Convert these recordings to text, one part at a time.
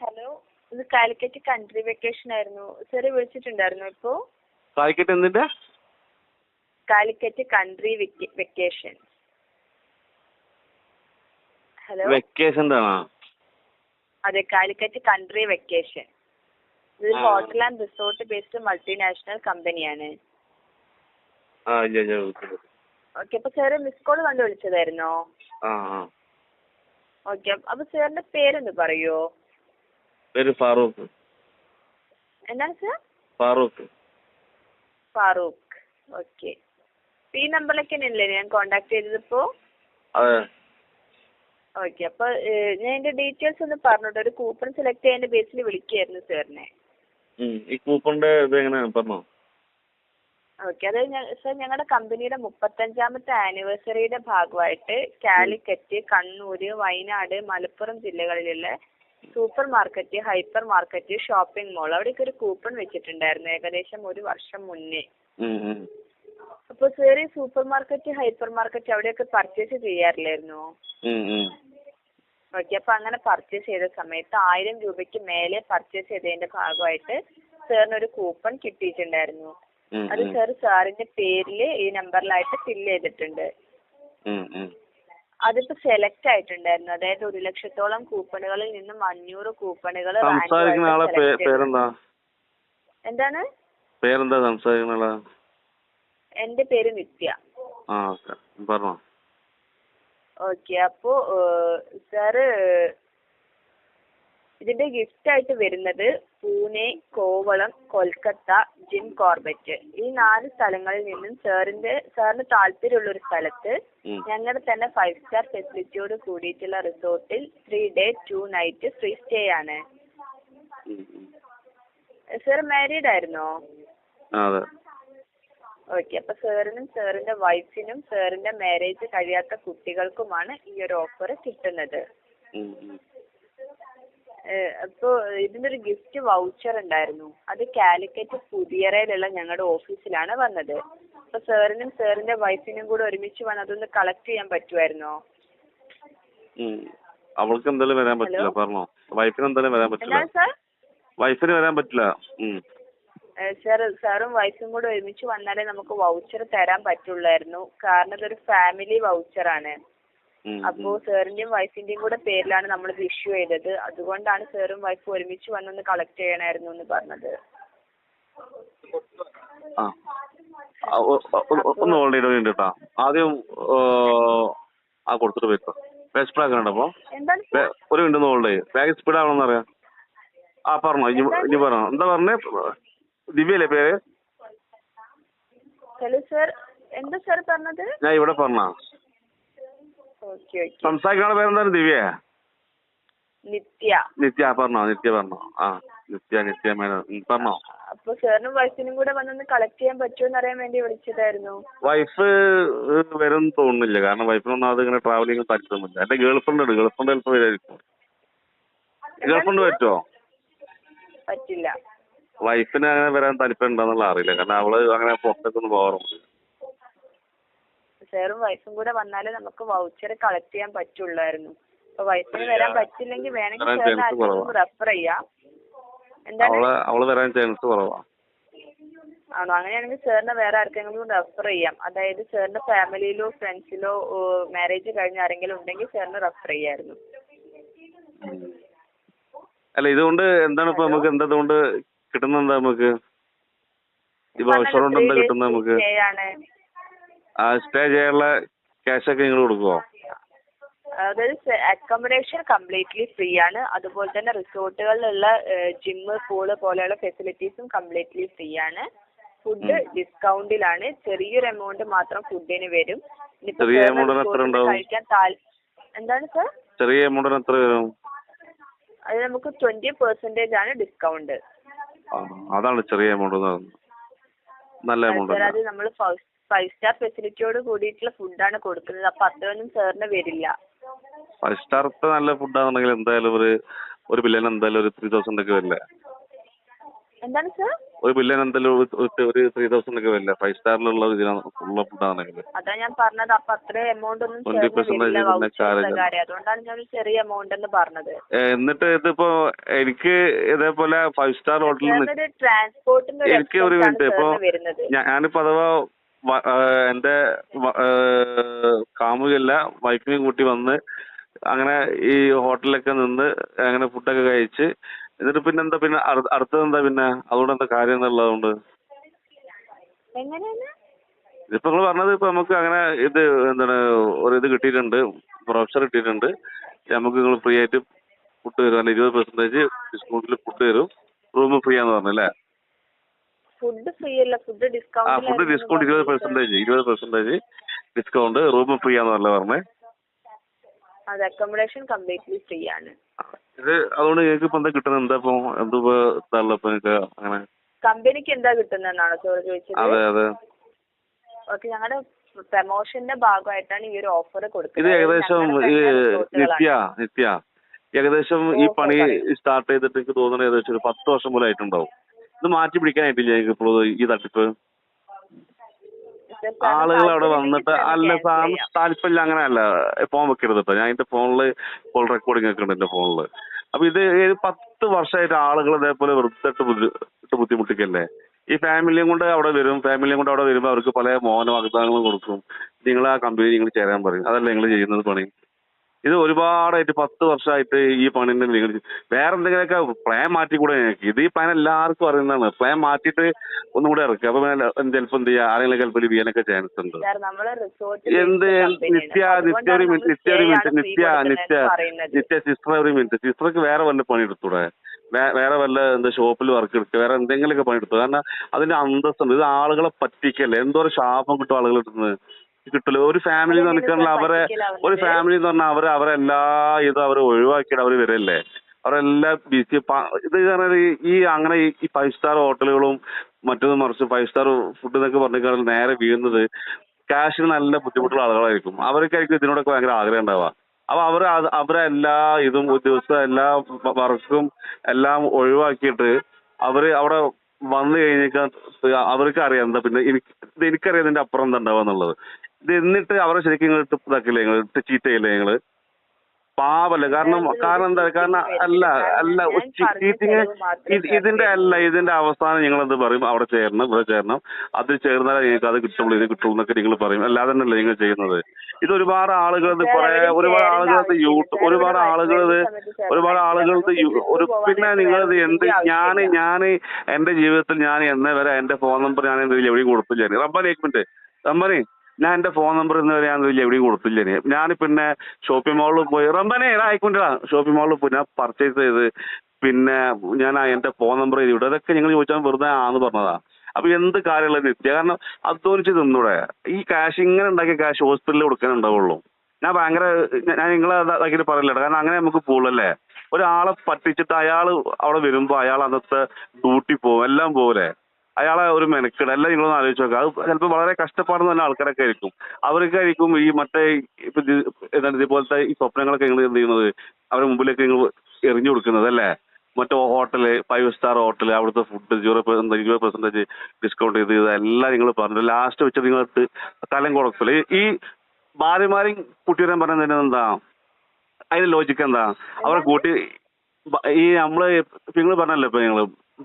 Hello ഇത് Calicut country vacation ആയിരുന്നു. Sir വിളിച്ചിട്ടുണ്ടായിരുന്നു ഇപ്പോ? കാലിക്കറ്റ് എന്തിന്റെ? കാലിക്കറ്റ് കൺട്രി വെക്കേഷൻ ഹലോ വെക്കേഷന്റെ ആണോ അതെ കാലിക്കറ്റ് കൺട്രി വെക്കേഷൻ ഇത് hotel and resort based multinational കമ്പനിയാണ്. ഓക്കെ അപ്പൊ സാറ് മിസ് കോൾ കണ്ട് വിളിച്ചതായിരുന്നോ ഓക്കെ അപ്പൊ സാറിന്റെ പേരൊന്ന് പറയോ? പേര് ഫാറൂഖ്. എന്താണ് സാർ ഫാറൂഖ്. ഫാറൂഖ്. ഓക്കെ ഈ നമ്പറിലേക്ക് തന്നെയല്ലേ ഞാൻ കോണ്ടാക്ട് ചെയ്തതിപ്പോ ഓക്കെ അപ്പൊ ഞാൻ എന്റെ ഡീറ്റെയിൽസ് ഒന്ന് പറഞ്ഞോട്ടെ. ഒരു കൂപ്പൺ സെലക്ട് ചെയ്യാൻ ബേസിൽ വിളിക്കായിരുന്നു സാറിനെ ഈ കൂപ്പണിന്റെ ഇത് എങ്ങനെയാണ് പറഞ്ഞോ. ഓക്കെ അത് സർ ഞങ്ങളുടെ കമ്പനിയുടെ മുപ്പത്തഞ്ചാമത്തെ ആനിവേഴ്സറിയുടെ ഭാഗമായിട്ട് Calicut Kannur Wayanad Malappuram ജില്ലകളിലുള്ള super market hyper market shopping mall അവിടെയൊക്കെ ഒരു കൂപ്പൺ വെച്ചിട്ടുണ്ടായിരുന്നു ഏകദേശം ഒരു വർഷം മുന്നേ. അപ്പോൾ സാർ ഈ സൂപ്പർ മാർക്കറ്റ് ഹൈപ്പർ മാർക്കറ്റ് അവിടെയൊക്കെ പർച്ചേസ് ചെയ്യാറില്ലായിരുന്നോ. ഓക്കെ അപ്പൊ അങ്ങനെ പർച്ചേസ് ചെയ്ത സമയത്ത് ആയിരം രൂപയ്ക്ക് മേലെ പർച്ചേസ് ചെയ്തതിന്റെ ഭാഗമായിട്ട് സാറിന് ഒരു കൂപ്പൺ കിട്ടിയിട്ടുണ്ടായിരുന്നു അത് സർ സാറിന്റെ പേരിൽ ഈ നമ്പറിലായിട്ട് ഫില്ല് ചെയ്തിട്ടുണ്ട്. അതിപ്പോ സെലക്ട് ആയിട്ടുണ്ടായിരുന്നു. അതായത് ഒരു ലക്ഷത്തോളം കൂപ്പണുകളിൽ നിന്നും അഞ്ഞൂറ് കൂപ്പണുകൾ എന്താണ്? പേരെന്താ സംസാരിക്കുന്ന എന്റെ പേര് നിത്യ. ഓക്കെ. അപ്പോ സാറ് ഇതിന്റെ ഗിഫ്റ്റ് ആയിട്ട് വരുന്നത് പൂനെ കോവളം കൊൽക്കത്ത ജിം കോർബറ്റ് ഈ നാല് സ്ഥലങ്ങളിൽ നിന്നും സാറിന്റെ സാറിന് താല്പര്യമുള്ള ഒരു സ്ഥലത്ത് ഞങ്ങളുടെ തന്നെ ഫൈവ് സ്റ്റാർ ഫെസിലിറ്റിയോട് കൂടിയിട്ടുള്ള റിസോർട്ടിൽ three day two night free stay ആണ്. സാർ മാരീഡ് ആയിരുന്നോ? ഓക്കെ അപ്പൊ സാറിനും സാറിന്റെ വൈഫിനും സാറിന്റെ മാരേജ് കഴിയാത്ത കുട്ടികൾക്കുമാണ് ഈ ഒരു ഓഫർ കിട്ടുന്നത്. ഉം, ഇതിനൊരു ഏഹ് അപ്പോ ഇതിനൊരു ഗിഫ്റ്റ് വൗച്ചർ ഉണ്ടായിരുന്നു. അത് കാലിക്കറ്റ് പുതിയറയിലുള്ള ഞങ്ങളുടെ ഓഫീസിലാണ് വന്നത്. അപ്പൊ സാറിനും സാറിന്റെ വൈഫിനും കൂടെ ഒരുമിച്ച് വന്ന് അതൊന്ന് കളക്ട് ചെയ്യാൻ പറ്റുമായിരുന്നോ. അവൾക്ക് എന്തായാലും വരാൻ പറ്റില്ല? പറഞ്ഞോ. വൈഫിന് എന്തായാലും വരാൻ പറ്റില്ല. എന്താണ് സാർ? വൈഫിന് വരാൻ പറ്റില്ല. സാർ സാറും വൈഫും കൂടെ ഒരുമിച്ച് വന്നാലേ നമുക്ക് വൗച്ചർ തരാൻ പറ്റുള്ളായിരുന്നു. കാരണം ഇതൊരു ഫാമിലി വൗച്ചറാണ്. അപ്പോ. സാറിന്റെയും വൈഫിന്റെയും കൂടെ പേരിലാണ് നമ്മൾ ഇത് ഇഷ്യൂ ചെയ്തത്. അതുകൊണ്ടാണ് സാറും വൈഫും ഒരുമിച്ച് വന്നൊന്ന് കളക്ട് ചെയ്യണമായിരുന്നു എന്ന് പറഞ്ഞത്. ഒന്ന് ഹോൾഡ് ചെയ്ത് കേട്ടോ. ആദ്യം ആ കൊടുത്തിട്ട് പോയിട്ടോ ബാഗ് സ്പീഡ് ആക്കണ്ട അപ്പൊ? ഒരു മിനിറ്റ് ഒന്ന് ഹോൾഡ് ചെയ്യും. ബാഗ് സ്പീഡ് ആവണമെന്ന് അറിയാം? ആ പറഞ്ഞോ. ഇനി ഇനി പറഞ്ഞോ. എന്താ പറഞ്ഞേ? ദിവ്യല്ലേ പേര്? ഹലോ സാർ എന്താ സാർ പറഞ്ഞത്? ഞാൻ ഇവിടെ പറഞ്ഞ സംസാരിക്കുന്ന പേരെന്താണ് ദിവ്യ? നിത്യ. നിത്യ പറഞ്ഞോ നിത്യ പറഞ്ഞോ. ആ നിത്യ നിത്യ മേനോൻ പറഞ്ഞോ. അപ്പൊ സാറിനും വൈഫിനും കൂടെ വന്നൊന്ന് കളക്ട് ചെയ്യാൻ പറ്റുമോ അറിയാൻ വേണ്ടി വിളിച്ചതായിരുന്നു. വൈഫ് വരും തോന്നുന്നില്ല. കാരണം വൈഫിനൊന്നും അത് ഇങ്ങനെ ട്രാവലിംഗ് താല്പര്യമൊന്നുമില്ല എന്റെ ഗേൾ ഫ്രണ്ട് ഉണ്ട്. ഗേൾ ഫ്രണ്ട് ചിലപ്പോൾ വരുമായിരിക്കും ഗേൾ ഫ്രണ്ട് പറ്റുമോ പറ്റില്ല. വൈഫിന് അങ്ങനെ വരാൻ താല്പര്യം ഉണ്ടോന്നുള്ള അറിയില്ല. കാരണം അവൾ അങ്ങനെ പുറത്തേക്കൊന്നും പോകാറുണ്ട് സാറും വൈഫും കൂടെ വന്നാലേ നമുക്ക് വൗച്ചർ കളക്ട് ചെയ്യാൻ പറ്റുള്ളായിരുന്നു. അപ്പൊ വൈഫിന് വരാൻ പറ്റില്ലെങ്കിൽ വേണമെങ്കിൽ സാറിന്. ആർക്കെങ്കിലും റെഫർ ചെയ്യാം. എന്താണ്? അവൾ അവൾ വരാൻ ചാൻസ് കുറവാ. ആണോ? അങ്ങനെയാണെങ്കിൽ സാറിന് വേറെ ആർക്കെങ്കിലും റെഫർ ചെയ്യാം. അതായത് സാറിന്റെ ഫാമിലിയിലോ ഫ്രണ്ട്സിലോ മാരേജ് കഴിഞ്ഞ ആരെങ്കിലും ഉണ്ടെങ്കിൽ സാറിന് റെഫർ ചെയ്യായിരുന്നു. അല്ല ഇതുകൊണ്ട് എന്താണ് ഇപ്പൊ നമുക്ക് എന്താ ഇതുകൊണ്ട് കിട്ടുന്നത് എന്താ നമുക്ക്? ഈ എന്താ കിട്ടുന്നത് നമുക്ക്? സ്റ്റേ ചെയ്യാനുള്ള ക്യാഷ് ഒക്കെ നിങ്ങൾ കൊടുക്കുമോ അതായത് അക്കോമഡേഷൻ കംപ്ലീറ്റ്ലി ഫ്രീ ആണ്. അതുപോലെ തന്നെ റിസോർട്ടുകളിലുള്ള ജിം പൂൾ പോലെയുള്ള ഫെസിലിറ്റീസും കംപ്ലീറ്റ്ലി ഫ്രീ ആണ്. ഫുഡ് ഡിസ്കൗണ്ടിലാണ് ചെറിയൊരു എമൗണ്ട് മാത്രം ഫുഡിന് വരും. ചെറിയ എമൗണ്ട്? കഴിക്കാൻ എന്താണ് സർ? ചെറിയ എമൗണ്ടിന് എത്ര വരും? അത് നമുക്ക് ട്വന്റി പെർസെന്റേജ് ആണ് ഡിസ്കൗണ്ട് അതാണ് ചെറിയ എമൗണ്ട് നല്ല എമൗണ്ട് അത് നമ്മൾ ഫൈവ് സ്റ്റാർ ഫെസിലിറ്റിയോട് കൂടിയിട്ടുള്ള ഫുഡാണ് കൊടുക്കുന്നത്. അപ്പൊ അത്രയൊന്നും സാറിന് വരില്ല. ഫൈവ് സ്റ്റാറത്തെ നല്ല ഫുഡാണെന്നുണ്ടെങ്കിൽ എന്തായാലും ഒരു ഒരു ബില്യൺ എന്തായാലും ഒരു ത്രീ തൗസൻഡ് ഒക്കെ വരില്ലേ? എന്താണ് സർ ഒരു ബില്ലിന് എന്തായാലും ഒരു- ത്രീ തൗസൻഡ് ഒക്കെ വരില്ല? ഫൈവ് സ്റ്റാറിലുള്ള ഉള്ള ഫുഡാണെങ്കിൽ അതാ ഞാൻ പറഞ്ഞത്. അപ്പൊ അത്രയും എമൗണ്ട് ഒന്നും 20% ചേർന്ന് വരില്ല. പിന്നെ vouchers അതുകൊണ്ടാണ് ഞാൻ ഒരു ചെറിയ എമൗണ്ട് എന്ന് പറഞ്ഞത്. എന്നിട്ട് ഇതിപ്പോ എനിക്ക് ഇതേപോലെ ഫൈവ് സ്റ്റാർ ഹോട്ടലിൽ ട്രാൻസ്പോർട്ടിന്റെ എനിക്ക് ഒരു മിനിറ്റ് ഇപ്പൊ ഞാനിപ്പോ അഥവാ എന്റെ കാമുകല്ല വൈഫിനെയും കൂട്ടി വന്ന് അങ്ങനെ ഈ ഹോട്ടലിലൊക്കെ നിന്ന് അങ്ങനെ ഫുഡൊക്കെ കഴിച്ച് എന്നിട്ട് പിന്നെ എന്താ പിന്നെ അടു- അടുത്തത് എന്താ പിന്നെ? അതുകൊണ്ട് എന്താ കാര്യം എന്നുള്ളതുകൊണ്ട് ഇപ്പൊ നിങ്ങൾ പറഞ്ഞത് ഇപ്പൊ നമുക്ക് അങ്ങനെ ഇത് എന്താണ് ഒരു ഇത് കിട്ടിയിട്ടുണ്ട് പ്രൊഫസർ കിട്ടിയിട്ടുണ്ട്. നമുക്ക് നിങ്ങൾ ഫ്രീ ആയിട്ട് ഫുഡ് തരും. അല്ല ഇരുപത് പെർസെന്റേജ് ഡിസ്കൗണ്ടിൽ ഫുഡ് തരും. റൂം ഫ്രീ ആന്ന് പറഞ്ഞല്ലേ? ഫുഡ് ഫ്രീ അല്ല ഫുഡ് ആ ഡിസ്കൗണ്ട് ഫുഡ് ഡിസ്കൗണ്ട് ഇരുപത് പെർസെന്റേജ് ഇരുപത് പെർസെന്റേജ് ഡിസ്കൗണ്ട് റൂം ഫ്രീ ആണെന്നല്ല പറഞ്ഞേ? അത് അക്കോമഡേഷൻ കംപ്ലീറ്റ്ലി ഫ്രീ ആണ്. ഇത് അതുകൊണ്ട് നിങ്ങൾക്ക് ഇപ്പൊ എന്താ കിട്ടുന്നത്? എന്താ ഇപ്പൊ എന്ത് ഇതാണല്ലോ നിങ്ങൾക്ക് അങ്ങനെ? കമ്പനിക്ക് എന്താ കിട്ടുന്നതെന്നാണോ ചോറ് ചോദിച്ചത്? അതെ അതെ. ഓക്കെ ഞങ്ങളുടെ പ്രമോഷന്റെ ഭാഗമായിട്ടാണ് ഈ ഒരു ഓഫർ കൊടുക്കുന്നത്. ഇത് കൊടുക്കുന്നത് ഏകദേശം ഞങ്ങളുടെ ഈ നിത്യ. നിത്യ. ഏകദേശം ഈ പണി സ്റ്റാർട്ട് ചെയ്തിട്ട് എനിക്ക് തോന്നുന്നത് ഏകദേശം ഒരു പത്ത് വർഷം പോലെ ആയിട്ടുണ്ടാവും. ഇത് മാറ്റി പിടിക്കാനായിട്ടില്ല ഇപ്പോൾ ഈ തട്ടിപ്പ്. ആളുകൾ അവിടെ വന്നിട്ട് അല്ല സാറിന് താല്പര്യമില്ല താല്പര്യം അങ്ങനെയല്ല. ഫോൺ വെക്കരുത് കേട്ടോ ഞാൻ എന്റെ ഫോണിൽ കോൾ റെക്കോർഡിംഗ് ഒക്കെ ഉണ്ട് എന്റെ ഫോണിൽ. അപ്പൊ ഇത് ഒരു പത്ത് വർഷമായിട്ട് ആളുകൾ ഇതേപോലെ വെറുതെ ബുദ്ധി ബുദ്ധിമുട്ടിക്കല്ലേ? ഈ ഫാമിലിയും കൊണ്ട് അവിടെ വരും ഫാമിലിയും കൊണ്ട് അവിടെ വരുമ്പോൾ അവർക്ക് പല മോഹന വാഗ്ദാനങ്ങളും കൊടുക്കും. നിങ്ങൾ ആ കമ്പനി നിങ്ങൾ ചേരാൻ പറയും. അതല്ല നിങ്ങൾ ചെയ്യുന്നത് പണി? ഇത് ഒരുപാടായിട്ട് പത്ത് വർഷമായിട്ട് ഈ പണി തന്നെ നിങ്ങൾ വേറെ എന്തെങ്കിലുമൊക്കെ പ്ലാൻ മാറ്റി കൂടെ ഞങ്ങൾക്ക് ഇത് ഈ പ്ലാൻ എല്ലാവർക്കും അറിയുന്നതാണ്. പ്ലാൻ മാറ്റിയിട്ട് ഒന്നും കൂടെ ഇറക്കുക. അപ്പൊ ചിലപ്പോൾ എന്ത് ചെയ്യുക ആരെങ്കിലും ചിലപ്പോൾ ചെയ്യാനൊക്കെ ചാൻസ് ഉണ്ട്. എന്ത്? നിത്യ നിത്യ ഒരു മിനിറ്റ് നിത്യ ഒരു മിനിറ്റ് നിത്യ നിത്യ നിത്യ സിസ്റ്റർ ഒരു മിനിറ്റ്. സിസ്റ്റർക്ക് വേറെ വല്ല പണി എടുത്തൂടെ വേറെ വല്ല എന്താ ഷോപ്പിൽ വർക്ക് എടുക്കുക. വേറെ എന്തെങ്കിലുമൊക്കെ പണി എടുത്തു കാരണം അതിന്റെ അന്തസ്സുണ്ട്. ഇത് ആളുകളെ പറ്റിക്കല്ലേ? എന്തോ ഒരു ശാപം കിട്ടും ആളുകൾ കിട്ടുന്നത് കിട്ടില്ല ഒരു ഫാമിലി എന്ന് പറഞ്ഞാൽ അവരെ ഒരു ഫാമിലി എന്ന് പറഞ്ഞാൽ അവരെ അവരെല്ലാ ഇതും അവർ ഒഴിവാക്കിയിട്ട് അവർ വരല്ലേ? അവരെല്ലാം ബിസി ഇത് പറഞ്ഞാൽ ഈ- അങ്ങനെ ഈ- ഫൈവ് സ്റ്റാർ ഹോട്ടലുകളും മറ്റൊന്നും മറിച്ച് ഫൈവ് സ്റ്റാർ ഫുഡ് എന്നൊക്കെ പറഞ്ഞിട്ട് നേരെ വീഴുന്നത്. കാശിന് നല്ല ബുദ്ധിമുട്ടുള്ള ആളുകളായിരിക്കും. അവർക്കായിരിക്കും ഇതിനോടൊക്കെ ഭയങ്കര ആഗ്രഹം ഉണ്ടാവുക. അപ്പൊ അവർ അവരെ എല്ലാ ഇതും ദിവസം എല്ലാ വർക്കും എല്ലാം ഒഴിവാക്കിയിട്ട് അവർ അവിടെ വന്നു കഴിഞ്ഞാൽ അവർക്ക് അറിയാം എന്താ പിന്നെ എനിക്ക് എനിക്കറിയാം ഇതിന്റെ അപ്പുറം എന്താ ഉണ്ടാവുക എന്നുള്ളത്. ഇത് എന്നിട്ട് അവരെ ശരിക്കും നിങ്ങൾ ഇട്ട് ഇതാക്കില്ലേ നിങ്ങൾ ഇട്ട് ചീറ്റ് ചെയ്യില്ലേ പാവല്ല കാരണം കാരണം എന്താ കാരണം അല്ല അല്ല ചീറ്റിങ് ഇതിന്റെ അല്ല ഇതിന്റെ അവസാനം നിങ്ങൾ എന്ത് പറയും? അവിടെ ചേരണം ഇവിടെ ചേരണം. അത് ചേർന്നാലേ നിങ്ങൾക്ക് അത് കിട്ടുള്ളൂ ഇത് കിട്ടുള്ളൂ എന്നൊക്കെ നിങ്ങൾ പറയും. അല്ലാതെ തന്നെയല്ലേ നിങ്ങൾ ചെയ്യുന്നത്. ഇത് ഒരുപാട് ആളുകൾ കുറെ ഒരുപാട് ആളുകൾ യൂട്യൂബ് ഒരുപാട് ആളുകൾ ഒരുപാട് ആളുകൾ ഒരു പിന്നെ നിങ്ങൾ എന്ത് ഞാൻ ഞാൻ എന്റെ ജീവിതത്തിൽ ഞാൻ എന്നെ വരെ എന്റെ ഫോൺ നമ്പർ ഞാൻ എന്തെങ്കിലും എവിടെയും കൊടുത്തില്ല റബ്ബാനി ഒരു മിനിറ്റ് റബ്ബാനി ഞാൻ എന്റെ ഫോൺ നമ്പർ ഇന്ന് വരെ ഞാൻ എവിടെയും കൊടുത്തില്ല ഞാൻ പിന്നെ ഷോപ്പിംഗ് മാളിൽ പോയി. റബ്ബാനെ ആയിക്കൊണ്ടാ ഷോപ്പിംഗ് മാളിൽ പോയി. ഞാൻ പർച്ചേസ് ചെയ്ത് പിന്നെ ഞാൻ എന്റെ ഫോൺ നമ്പർ വിട്ടു. അതൊക്കെ ഞങ്ങൾ ചോദിച്ചാൽ വെറുതെ ആന്ന് പറഞ്ഞതാ. അപ്പൊ എന്ത് കാര്യമുള്ള നിത്യ? കാരണം അധ്വാനിച്ച് തിന്നൂടെ. ഈ കാശ് ഇങ്ങനെ ഉണ്ടാക്കിയ കാശ് ഹോസ്പിറ്റലിൽ കൊടുക്കാനുണ്ടാവുള്ളൂ ഞാൻ ഭയങ്കര ഞാൻ- നിങ്ങളെ ഇതാക്കിയിട്ട് പറയില്ല കാരണം അങ്ങനെ നമുക്ക് പോളല്ലേ ഒരാളെ പറ്റിച്ചിട്ട് അയാൾ അവിടെ വരുമ്പോ അയാൾ അന്നത്തെ ഡ്യൂട്ടി പോകും എല്ലാം പോലെ അയാളെ ഒരു മെനക്കെട് അല്ല നിങ്ങളൊന്ന് ആലോചിച്ച് നോക്കുക അത് ചിലപ്പോൾ വളരെ കഷ്ടപ്പാടുന്ന തന്നെ ആൾക്കാരൊക്കെ ആയിരിക്കും അവർക്കായിരിക്കും ഈ മറ്റേ എന്താണ് ഇതുപോലത്തെ ഈ സ്വപ്നങ്ങളൊക്കെ നിങ്ങൾ എന്ത് ചെയ്യുന്നത്? അവരുടെ മുമ്പിലേക്ക് നിങ്ങൾ എറിഞ്ഞു കൊടുക്കുന്നത് അല്ലേ? മറ്റേ ഹോട്ടൽ ഫൈവ് സ്റ്റാർ ഹോട്ടൽ അവിടുത്തെ ഫുഡ് സീറോ ഇരുപത് പെർസെന്റേജ് ഡിസ്കൗണ്ട് ചെയ്ത് ഇതെല്ലാം നിങ്ങൾ പറഞ്ഞു. ലാസ്റ്റ് വെച്ച് നിങ്ങൾ തലം കൊടുക്കില്ല ഈ ഭാര്യമാരെയും കുട്ടിവരാൻ പറഞ്ഞത് എന്താ? അതിന്റെ ലോജിക്ക് എന്താ? അവരെ കൂട്ടി ഈ നമ്മൾ നിങ്ങൾ പറഞ്ഞല്ലോ ഇപ്പൊ നിങ്ങൾ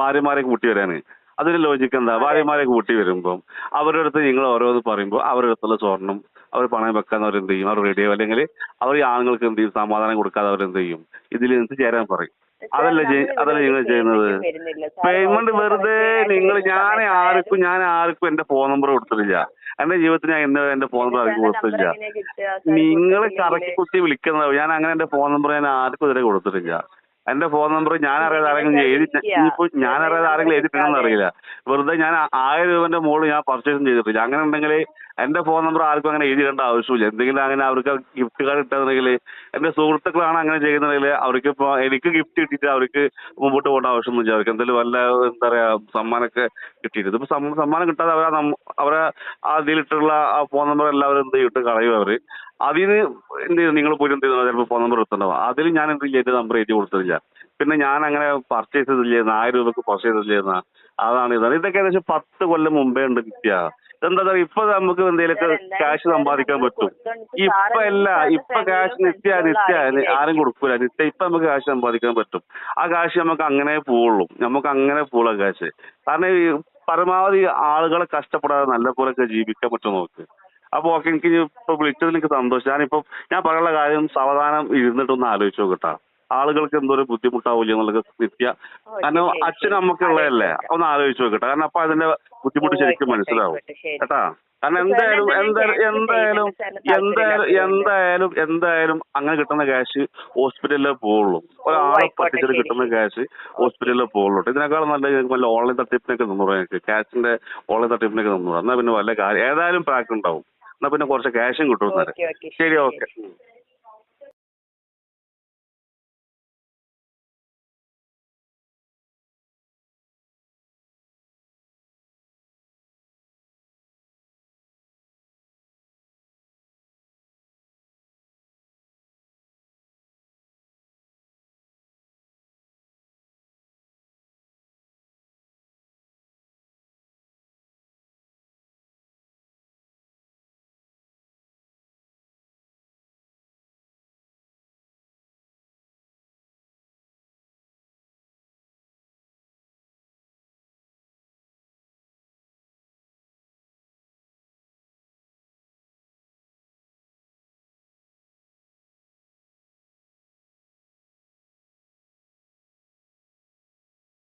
ഭാര്യമാരെ കൂട്ടി വരാന്. അതിന്റെ ലോജിക്ക് എന്താ? ഭാര്യമാരെ കൂട്ടി വരുമ്പോൾ അവരുടെ അടുത്ത് നിങ്ങൾ ഓരോന്ന് പറയുമ്പോൾ അവരുടെ അടുത്തുള്ള സ്വർണം അവർ പണം വെക്കാൻ അവർ എന്ത് ചെയ്യും? അവർ റെഡിയാവും അല്ലെങ്കിൽ അവർ ഈ ആണുങ്ങൾക്ക് എന്ത് ചെയ്യും? സമാധാനം കൊടുക്കാതെ അവർ എന്ത് ചെയ്യും? ഇതിൽ നിന്ന് ചേരാൻ പറയും. അതല്ല അതല്ല നിങ്ങൾ ചെയ്യുന്നത്? പേയ്മെന്റ് വെറുതെ നിങ്ങൾ ഞാൻ ആർക്കും ഞാൻ ആർക്കും എന്റെ ഫോൺ നമ്പർ കൊടുത്തിട്ടില്ല. എന്റെ ജീവിതത്തിൽ ഞാൻ ഇന്ന് എന്റെ ഫോൺ നമ്പർ ആർക്കും കൊടുത്തില്ല നിങ്ങൾ കറക്കി കുത്തി വിളിക്കുന്നതാവും ഞാൻ അങ്ങനെ എന്റെ ഫോൺ നമ്പർ ഞാൻ ആർക്കും ഇതുവരെ കൊടുത്തിട്ടില്ല. എന്റെ ഫോൺ നമ്പർ ഞാൻ അറിയാതെ ആരെങ്കിലും എഴുതി ഇനിയിപ്പോ ഞാൻ അറിയാതെ ആരെങ്കിലും എഴുതിട്ടുണ്ടെന്ന് അറിയില്ല. വെറുതെ ഞാൻ ആയിരം രൂപന്റെ മുകളിൽ ഞാൻ പർച്ചേസും ചെയ്തിട്ടില്ല. അങ്ങനെ ഉണ്ടെങ്കിൽ എന്റെ ഫോൺ നമ്പർ ആർക്കും അങ്ങനെ എഴുതിയിടേണ്ട ആവശ്യമില്ല. എന്തെങ്കിലും അങ്ങനെ അവർക്ക് ഗിഫ്റ്റ് കാർഡ് കിട്ടുന്നുണ്ടെങ്കിൽ എന്റെ സുഹൃത്തുക്കളാണ് അങ്ങനെ ചെയ്യുന്നുണ്ടെങ്കിൽ അവർക്ക് ഇപ്പൊ എനിക്ക് ഗിഫ്റ്റ് കിട്ടിയിട്ട് അവർക്ക് മുമ്പോട്ട് പോകേണ്ട ആവശ്യമൊന്നുമില്ല അവർക്ക് എന്തെങ്കിലും വല്ല എന്താ പറയാ സമ്മാനമൊക്കെ കിട്ടിയിട്ട് ഇതിപ്പോ സമ്മാനം കിട്ടാതെ അവരെ അവരെ ആ ഇതിലിട്ടുള്ള ആ ഫോൺ നമ്പർ എല്ലാവരും എന്ത് ചെയ്തിട്ട് കളയും അവർ. അതിന് എന്ത് ചെയ്തു? നിങ്ങൾ പോയി എന്ത് ചെയ്തു? ചിലപ്പോൾ ഫോൺ നമ്പർ എടുത്തിട്ടുണ്ടാവും. അതിൽ ഞാൻ എന്ത് എന്റെ നമ്പർ എഴുതി കൊടുത്തില്ല പിന്നെ ഞാൻ അങ്ങനെ പർച്ചേസ് ചെയ്തില്ലായിരുന്നു ആയിരം രൂപക്ക് പർച്ചേസ് ചെയ്തില്ലായിരുന്ന അതാണ് ഇതാണ്. ഇതൊക്കെ ഏകദേശം പത്ത് കൊല്ലം മുമ്പേ ഉണ്ട് കിട്ടിയ. എന്താ പറയുക ഇപ്പൊ നമുക്ക് എന്തെങ്കിലുമൊക്കെ ക്യാഷ് സമ്പാദിക്കാൻ പറ്റും. ഇപ്പൊ അല്ല ഇപ്പൊ ക്യാഷ് നിത്യ നിത്യ ആരും കൊടുക്കൂല. നിത്യ ഇപ്പൊ നമുക്ക് ക്യാഷ് സമ്പാദിക്കാൻ പറ്റും. ആ ക്യാഷ് നമുക്ക് അങ്ങനെ പോവുള്ളൂ. നമുക്ക് അങ്ങനെ പോവുള്ള ക്യാഷ് കാരണം പരമാവധി ആളുകളെ കഷ്ടപ്പെടാതെ നല്ല പോലെയൊക്കെ ജീവിക്കാൻ പറ്റും നോക്ക് അപ്പൊ ഓക്കെ എനിക്ക് ഇപ്പൊ വിളിച്ചതിൽ എനിക്ക് സന്തോഷം. ഞാനിപ്പോ ഞാൻ പറയാനുള്ള കാര്യം സാവധാനം ഇരുന്നിട്ടൊന്ന് ആലോചിച്ച് നോക്കട്ടാ. ആളുകൾക്ക് എന്തോ ഒരു ബുദ്ധിമുട്ടാവില്ല എന്നുള്ളത് നിത്യ. കാരണം അച്ഛനും അമ്മക്കുള്ളതല്ലേ ഒന്ന് ആലോചിച്ച് നോക്കട്ടെ. കാരണം അപ്പൊ അതിന്റെ ബുദ്ധിമുട്ട് ശരിക്കും മനസ്സിലാവും. കേട്ടാ? കാരണം എന്തായാലും എന്തായാലും എന്തായാലും എന്തായാലും എന്തായാലും എന്തായാലും അങ്ങനെ കിട്ടുന്ന ക്യാഷ് ഹോസ്പിറ്റലിലേ പോവുള്ളൂ. ഒരാളെ പട്ടിച്ചിട്ട് പറ്റിച്ചിട്ട് കിട്ടുന്ന. ക്യാഷ് ഹോസ്പിറ്റലിലേ പോവുള്ളൂ ഇതിനേക്കാളും നല്ല നല്ല വല്ല ഓൺലൈൻ തട്ടിപ്പിനൊക്കെ നിന്നു ക്യാഷിന്റെ ഓൺലൈൻ തട്ടിപ്പിനൊക്കെ നിന്നു എന്നാ പിന്നെ വല്ല കാര്യം ഏതായാലും പ്രാക്ക് ഉണ്ടാവും എന്നാ പിന്നെ കുറച്ച് ക്യാഷും കിട്ടും ശരി ഓക്കെ